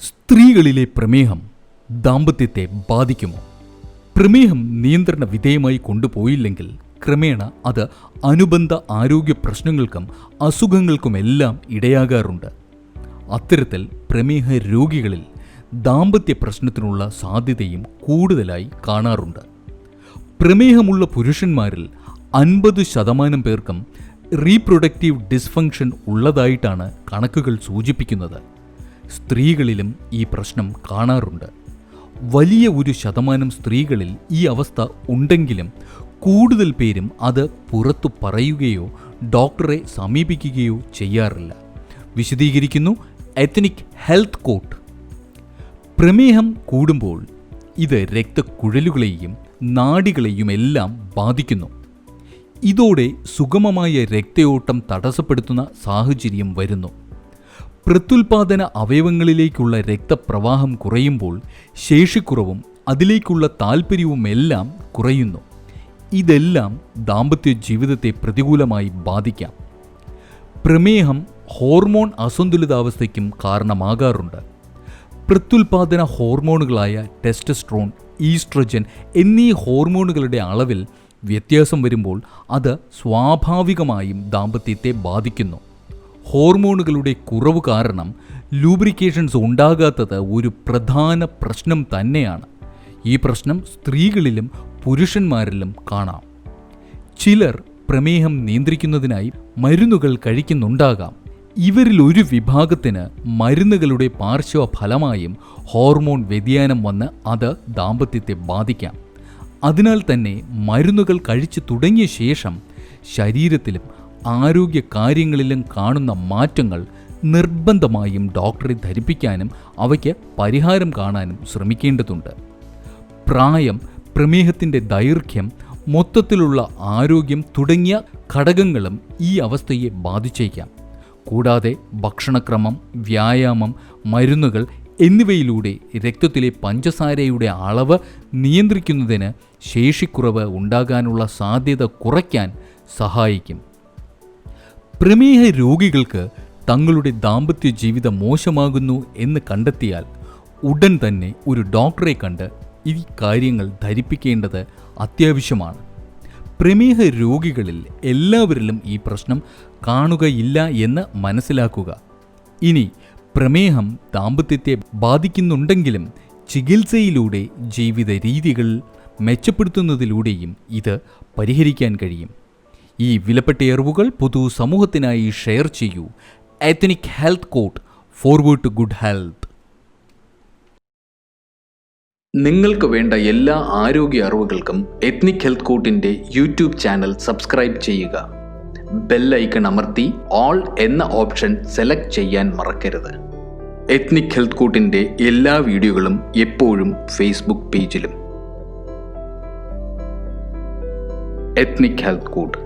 സ്ത്രീകളിലെ പ്രമേഹം ദാമ്പത്യത്തെ ബാധിക്കുമോ? പ്രമേഹം നിയന്ത്രണ വിധേയമായി കൊണ്ടുപോയില്ലെങ്കിൽ ക്രമേണ അത് അനുബന്ധ ആരോഗ്യ പ്രശ്നങ്ങൾക്കും അസുഖങ്ങൾക്കുമെല്ലാം ഇടയാകാറുണ്ട്. അത്തരത്തിൽ പ്രമേഹ രോഗികളിൽ ദാമ്പത്യ പ്രശ്നത്തിനുള്ള സാധ്യതയും കൂടുതലായി കാണാറുണ്ട്. പ്രമേഹമുള്ള പുരുഷന്മാരിൽ അൻപത് ശതമാനം പേർക്കും റീപ്രൊഡക്റ്റീവ് ഡിസ്ഫങ്ഷൻ ഉള്ളതായിട്ടാണ് കണക്കുകൾ സൂചിപ്പിക്കുന്നത്. സ്ത്രീകളിലും ഈ പ്രശ്നം കാണാറുണ്ട്. വലിയ ഒരു ശതമാനം സ്ത്രീകളിൽ ഈ അവസ്ഥ ഉണ്ടെങ്കിലും കൂടുതൽ പേരും അത് പുറത്തു പറയുകയോ ഡോക്ടറെ സമീപിക്കുകയോ ചെയ്യാറില്ല. വിശദീകരിക്കുന്നു എത്നിക് ഹെൽത്ത് കോട്ട്. പ്രമേഹം കൂടുമ്പോൾ ഇത് രക്തക്കുഴലുകളെയും നാടികളെയും എല്ലാം ബാധിക്കുന്നു. ഇതോടെ സുഗമമായ രക്തയോട്ടം തടസ്സപ്പെടുത്തുന്ന സാഹചര്യം വരുന്നു. പ്രത്യുൽപാദന അവയവങ്ങളിലേക്കുള്ള രക്തപ്രവാഹം കുറയുമ്പോൾ ശേഷിക്കുറവും അതിലേക്കുള്ള താൽപ്പര്യവുമെല്ലാം കുറയുന്നു. ഇതെല്ലാം ദാമ്പത്യ ജീവിതത്തെ പ്രതികൂലമായി ബാധിക്കാം. പ്രമേഹം ഹോർമോൺ അസന്തുലിതാവസ്ഥയ്ക്കും കാരണമാകാറുണ്ട്. പ്രത്യുൽപാദന ഹോർമോണുകളായ ടെസ്റ്റസ്ട്രോൺ ഈസ്ട്രജൻ എന്നീ ഹോർമോണുകളുടെ അളവിൽ വ്യത്യാസം വരുമ്പോൾ അത് സ്വാഭാവികമായും ദാമ്പത്യത്തെ ബാധിക്കുന്നു. ഹോർമോണുകളുടെ കുറവ് കാരണം ലൂബ്രിക്കേഷൻസ് ഉണ്ടാകാത്തത് ഒരു പ്രധാന പ്രശ്നം തന്നെയാണ്. ഈ പ്രശ്നം സ്ത്രീകളിലും പുരുഷന്മാരിലും കാണാം. ചിലർ പ്രമേഹം നിയന്ത്രിക്കുന്നതിനായി മരുന്നുകൾ കഴിക്കുന്നുണ്ടാകാം. ഇവരിൽ ഒരു വിഭാഗത്തിന് മരുന്നുകളുടെ പാർശ്വഫലമായും ഹോർമോൺ വ്യതിയാനം വന്ന് അത് ദാമ്പത്യത്തെ ബാധിക്കാം. അതിനാൽ തന്നെ മരുന്നുകൾ കഴിച്ചു തുടങ്ങിയ ശേഷം ശരീരത്തിലും ആരോഗ്യ കാര്യങ്ങളിലും കാണുന്ന മാറ്റങ്ങൾ നിർബന്ധമായും ഡോക്ടറെ ധരിപ്പിക്കാനും അവയ്ക്ക് പരിഹാരം കാണാനും ശ്രമിക്കേണ്ടതുണ്ട്. പ്രായം പ്രമേഹത്തിന്റെ ദൈർഘ്യം മൊത്തത്തിലുള്ള ആരോഗ്യം തുടങ്ങിയ ഘടകങ്ങളും ഈ അവസ്ഥയെ ബാധിച്ചേക്കാം. കൂടാതെ ഭക്ഷണക്രമം വ്യായാമം മരുന്നുകൾ എന്നിവയിലൂടെ രക്തത്തിലെ പഞ്ചസാരയുടെ അളവ് നിയന്ത്രിക്കുന്നതിന് ശേഷിക്കുറവ് ഉണ്ടാകാനുള്ള സാധ്യത കുറയ്ക്കാൻ സഹായിക്കും. പ്രമേഹ രോഗികൾക്ക് തങ്ങളുടെ ദാമ്പത്യ ജീവിതം മോശമാകുന്നു എന്ന് കണ്ടെത്തിയാൽ ഉടൻ തന്നെ ഒരു ഡോക്ടറെ കണ്ട് ഈ കാര്യങ്ങൾ ധരിപ്പിക്കേണ്ടത് അത്യാവശ്യമാണ്. പ്രമേഹ രോഗികളിൽ എല്ലാവരിലും ഈ പ്രശ്നം കാണുകയില്ല എന്ന് മനസ്സിലാക്കുക. ഇനി പ്രമേഹം ദാമ്പത്യത്തെ ബാധിക്കുന്നുണ്ടെങ്കിലും ചികിത്സയിലൂടെ ജീവിത രീതികൾ മെച്ചപ്പെടുത്തുന്നതിലൂടെയും ഇത് പരിഹരിക്കാൻ കഴിയും. ഈ വിലപ്പെട്ട എറിവുകൾ പൊതു സമൂഹത്തിനായി ഷെയർ ചെയ്യൂ. Ethnic health court forward to good health നിങ്ങൾക്ക് വേണ്ട എല്ലാ ആരോഗ്യ അറിവുകൾക്കും എത്നിക് ഹെൽത്ത് കോട്ടിന്റെ യൂട്യൂബ് ചാനൽ സബ്സ്ക്രൈബ് ചെയ്യുക. ബെൽ ഐക്കൺ അമർത്തി ഓൾ എന്ന ഓപ്ഷൻ സെലക്ട് ചെയ്യാൻ മറക്കരുത്. എത്നിക് ഹെൽത്ത് കോട്ടിന്റെ എല്ലാ വീഡിയോകളും എപ്പോഴും ഫേസ്ബുക്ക് പേജിലും ethnic health court